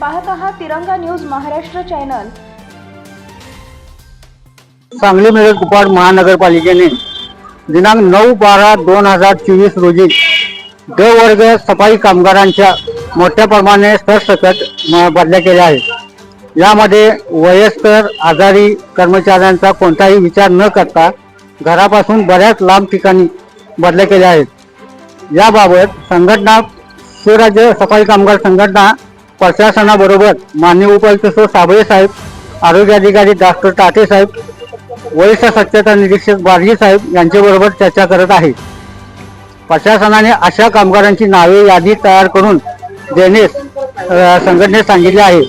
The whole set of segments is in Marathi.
पाहत आहात तिरंगा न्यूज महाराष्ट्र चॅनल. सांगली मिरज कुपाड महानगरपालिकेने दिनांक नऊ बारा दोन हजार चोवीस रोजी ड वर्ग सफाई कामगारांच्या मोठ्या प्रमाणे सरसकट बदल्या केल्या आहेत. यामध्ये वयस्कर आजारी कर्मचाऱ्यांचा कोणताही विचार न करता घरापासून बऱ्याच लांब ठिकाणी बदल्या केल्या आहेत. याबाबत संघटना शिवराज्य सफाई कामगार संघटना प्रशासनाबरोबर मान्य उपायुक्त सो साबळे साहेब आरोग्य अधिकारी डॉक्टर टाटे साहेब वरिष्ठ स्वच्छता निरीक्षक बारजी साहेब यांच्याबरोबर चर्चा करत आहे. प्रशासनाने अशा कामगारांची नावे यादी तयार करून देण्यास संघटनेस सांगितले आहे.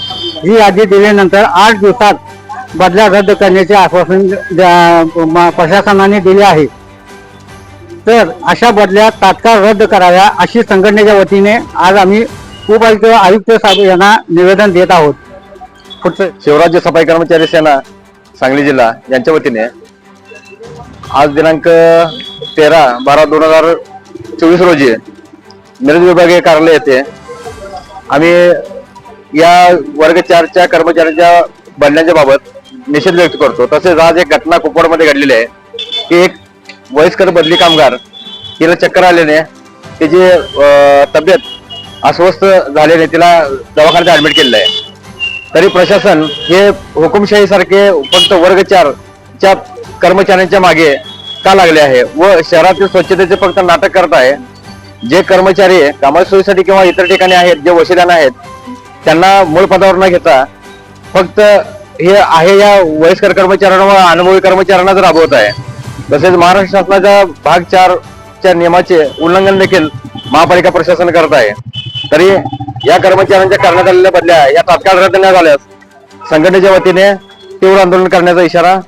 ही यादी दिल्यानंतर आठ दिवसात बदल्या रद्द करण्याचे आश्वासन द्या- प्रशासनाने दिले आहे. तर अशा बदल्या तात्काळ रद्द कराव्या अशी संघटनेच्या वतीने आज आम्ही उपायुक्त आयुक्त साहेब यांना निवेदन देत आहोत. पुढचं शिवराज्य सफाई कर्मचारी सेना सांगली जिल्हा यांच्या वतीने. आज दिनांक तेरा बारा दोन हजार चोवीस रोजी मिरज विभागीय कार्यालय येथे आम्ही या वर्ग चारच्या कर्मचाऱ्यांच्या बदल्यांच्या बाबत निषेध व्यक्त करतो. तसेच आज एक घटना कुपवाडमध्ये घडलेली आहे. की एक वयस्कर बदली कामगार तिला चक्कर आल्याने तिची तब्येत अस्वस्थ झालेले तिला दवाखान्यात ऍडमिट केलेलं आहे. तरी प्रशासन हे हुकुमशाही सारखे फक्त वर्ग चार च्या कर्मचाऱ्यांच्या मागे का लागले आहे व शहरातील स्वच्छतेचे फक्त नाटक करत आहे. जे कर्मचारी कामाच्या सोयीसाठी किंवा इतर ठिकाणी आहेत जे वशिल्याने आहेत त्यांना मूळ पदावर न घेता फक्त हे आहे या वयस्कर कर्मचाऱ्यांना व अनुभवी कर्मचाऱ्यांना राबवत आहे. तसेच महाराष्ट्र शासनाच्या भाग चार च्या नियमाचे उल्लंघन देखील महापालिका प्रशासन करत आहे. तरी या कर्मचाऱ्यांच्या करण्यात आलेल्या बदल्या या तात्काळ रद्द न झाल्यास संघटनेच्या वतीने तीव्र आंदोलन करण्याचा इशारा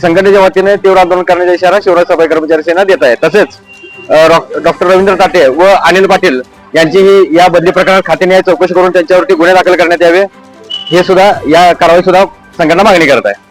संघटनेच्या वतीने तीव्र आंदोलन करण्याचा इशारा शिवराज सफाई कर्मचारी सेना देत आहे. तसेच डॉक्टर रवींद्र ताटे व अनिल पाटील यांचीही या बदली प्रकरणात खात्याने चौकशी करून त्यांच्यावरती गुन्हे दाखल करण्यात यावे. हे सुद्धा या कारवाई सुद्धा संघटना मागणी करत आहे.